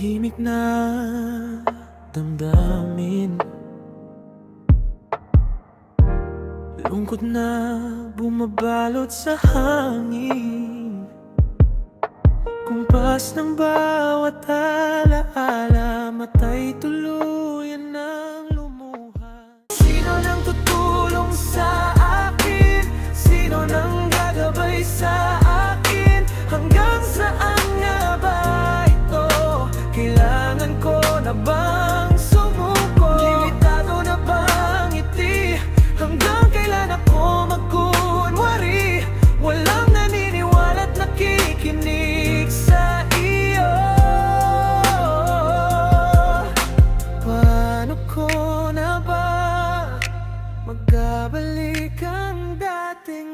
Tahimik na damdamin. Lungkot na bumabalot sa hangin. Kumpas ng bawat Mata Babalik ang dating